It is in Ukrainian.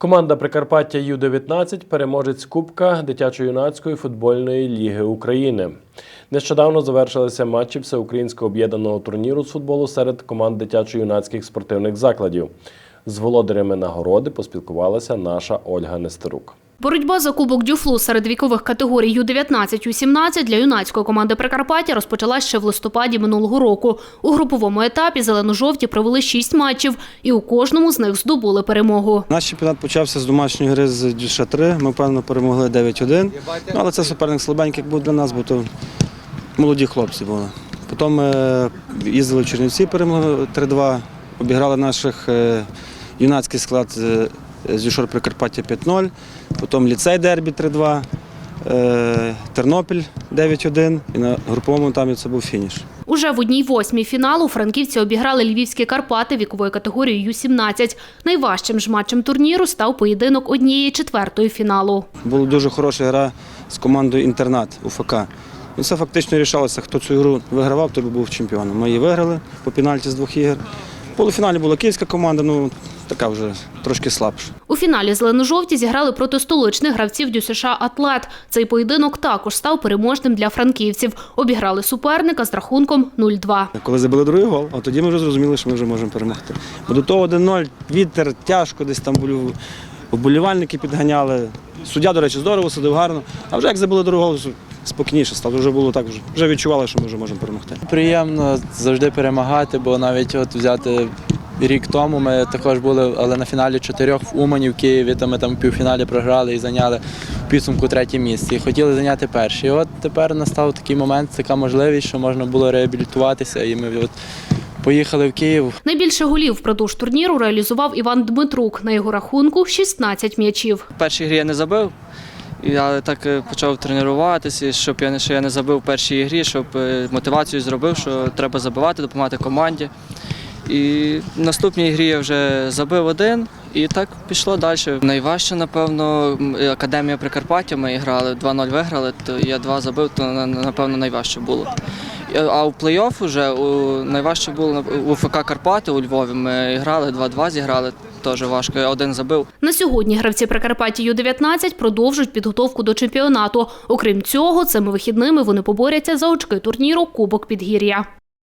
Команда Прикарпаття Ю-19 переможець Кубка дитячо-юнацької футбольної ліги України. Нещодавно завершилися матчі всеукраїнського об'єднаного турніру з футболу серед команд дитячо-юнацьких спортивних закладів. З володарями нагороди поспілкувалася наша Ольга Нестерук. Боротьба за кубок Дюфлу серед вікових категорій Ю-19 Ю-17 для юнацької команди Прикарпаття розпочалась ще в листопаді минулого року. У груповому етапі зелено-жовті провели шість матчів, і у кожному з них здобули перемогу. Наш чемпіонат почався з домашньої гри з Дюша 3. Ми впевнено перемогли 9-1. Ну, але це суперник слабенький був для нас, бо то молоді хлопці були. Потім ми їздили в Чернівці, перемогли 3-2, обіграли наших е, юнацький склад е, з Дюшор Прикарпаття 5-0, потім ліцей Дербі 3-2, е, Тернопіль 9-1 і на груповому етапі це був фініш. Уже в одній восьмій фіналу франківці обіграли львівські Карпати вікової категорії Ю-17. Найважчим ж матчем турніру став поєдинок однієї четвертої фіналу. Була дуже хороша гра з командою Інтернат УФК. І це фактично рішалося, хто цю гру вигравав, той був чемпіоном. Ми її виграли по пенальті з двох ігор. В полуфіналі була київська команда, ну така вже трошки слабша. У фіналі зелено-жовті зіграли проти столичних гравців ДЮСШ «Атлет». Цей поєдинок також став переможним для франківців. Обіграли суперника з рахунком 0-2. Коли забили другий гол, от тоді ми вже зрозуміли, що ми вже можемо перемогти. Бо до того 1-0, вітер, тяжко, десь там вболівальники підганяли. Суддя, до речі, здорово сидив гарно. А вже як забили другий гол, спокійніше стало. Вже було так, вже- вже відчували, що ми вже можемо перемогти. Приємно завжди перемагати, бо навіть от взяти рік тому ми також були, але на фіналі чотирьох в Умані в Києві, то ми там в півфіналі програли і зайняли в підсумку третє місце. І хотіли зайняти перше. І от тепер настав такий момент, така можливість, що можна було реабілітуватися. І ми от поїхали в Київ. Найбільше голів впродовж турніру реалізував Іван Дмитрук. На його рахунку 16 м'ячів. В першій грі я не забив. Я так е, почав тренуватися, щоб я не що я не забив першій грі, щоб е, мотивацію зробив, що треба забивати, допомагати команді. І в наступній грі я вже забив один, і так пішло далі. Найважче, напевно, академія Прикарпаття. Ми грали 2-0 виграли, то я два забив, то напевно найважче було. А у плей-офф вже найважче було у ФК Карпати у Львові. Ми грали 2-2 зіграли, теж важко. Я один забив. На сьогодні гравці Прикарпаття Ю-19 продовжують підготовку до чемпіонату. Окрім цього, цими вихідними вони поборяться за очки турніру Кубок Підгір'я.